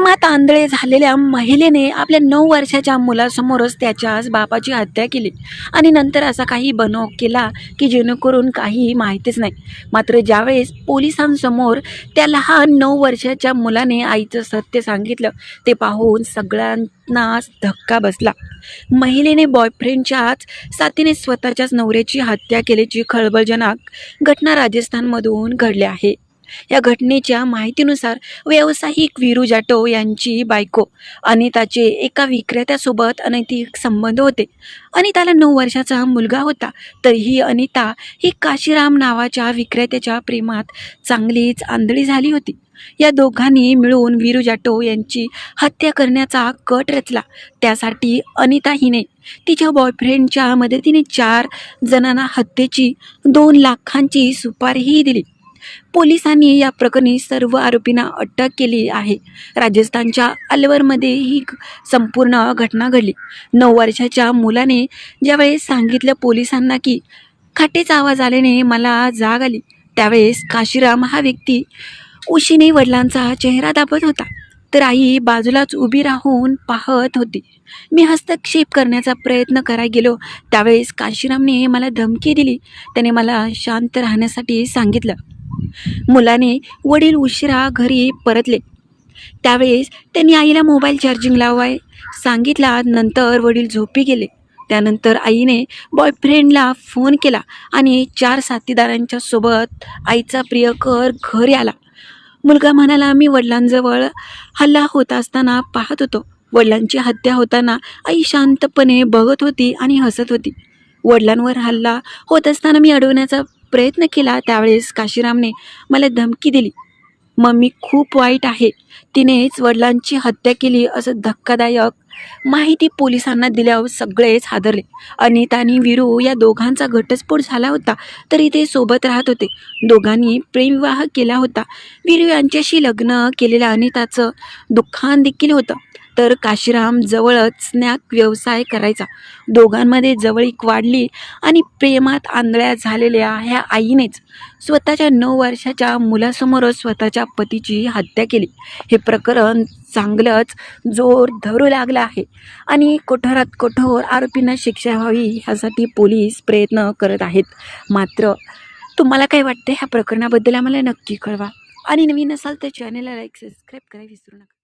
प्रेमात आंधळे झालेल्या महिलेने आपल्या नऊ वर्षाच्या मुलासमोरच त्याच्याच बापाची हत्या केली. आणि नंतर असा काही बनव केला की जेणेकरून काही माहितीच नाही. मात्र ज्यावेळेस पोलिसांसमोर त्या लहान नऊ वर्षाच्या मुलाने आईचं सत्य सांगितलं ते पाहून सगळ्यांनाच धक्का बसला. महिलेने बॉयफ्रेंडच्याच साथीने स्वतःच्याच नवऱ्याची हत्या केल्याची खळबळजनक घटना राजस्थानमधून घडली आहे. या घटनेच्या माहितीनुसार व्यावसायिक वीरू जाटव यांची बायको अनिताचे एका विक्रेत्यासोबत अनैतिक संबंध होते. अनिताला नऊ वर्षाचा मुलगा होता. तरीही अनिता ही काशीराम नावाच्या विक्रेत्याच्या प्रेमात चांगलीच आंधळी झाली होती. या दोघांनी मिळून वीरू जाटव यांची हत्या करण्याचा कट रचला. त्यासाठी अनिता हिने तिच्या बॉयफ्रेंडच्या मदतीने चार जणांना हत्येची दोन लाखांची सुपारीही दिली. पोलिसांनी या प्रकरणी सर्व आरोपींना अटक केली आहे. राजस्थानच्या अलवरमध्ये ही संपूर्ण घटना घडली. नऊ वर्षाच्या मुलाने ज्यावेळेस सांगितलं पोलिसांना की खाटेचा आवाज आल्याने मला जाग आली त्यावेळेस काशीराम हा व्यक्ती उशीने वडिलांचा चेहरा दाबत होता. तर आई बाजूलाच उभी राहून पाहत होती. मी हस्तक्षेप करण्याचा प्रयत्न करायला गेलो. त्यावेळेस काशीरामने मला धमकी दिली. त्याने मला शांत राहण्यासाठी सांगितलं. मुलाने वडील उशिरा घरी परतले. त्यावेळेस त्यांनी आईला मोबाईल चार्जिंग लावाय सांगितला नंतर वडील झोपी गेले. त्यानंतर आईने बॉयफ्रेंडला फोन केला आणि चार साथीदारांच्या सोबत आईचा प्रियकर घरी आला. मुलगा म्हणाला मी वडिलांजवळ हल्ला होत असताना पाहत होतो. वडिलांची हत्या होताना आई शांतपणे बघत होती आणि हसत होती. वडिलांवर हल्ला होत असताना मी अडवण्याचा प्रयत्न केला त्यावेळेस काशीरामने मला धमकी दिली. मम्मी खूप वाईट आहे. तिनेच वडिलांची हत्या केली असं धक्कादायक माहिती पोलिसांना दिल्यावर सगळेच हादरले. अनिता आणि विरू या दोघांचा घटस्फोट झाला होता तरी ते सोबत राहत होते. दोघांनी प्रेमविवाह केला होता. विरू यांच्याशी लग्न केलेल्या अनिताचं दुःखान देखील होतं. तर काशीराम जवळच स्नॅक व्यवसाय करायचा. दोघांमध्ये जवळीक वाढली आणि प्रेमात आंधळ्या झालेल्या ह्या आईनेच स्वतःच्या नऊ वर्षाच्या मुलासमोरच स्वतःच्या पतीची हत्या केली. हे प्रकरण चांगलंच जोर धरू लागलं आहे आणि कठोरात कठोर आरोपींना शिक्षा व्हावी ह्यासाठी पोलीस प्रयत्न करत आहेत. मात्र तुम्हाला काय वाटतं ह्या प्रकरणाबद्दल आम्हाला नक्की कळवा. आणि नवीन असाल तर चॅनेलला लाईक सबस्क्राईब करायला विसरू नका.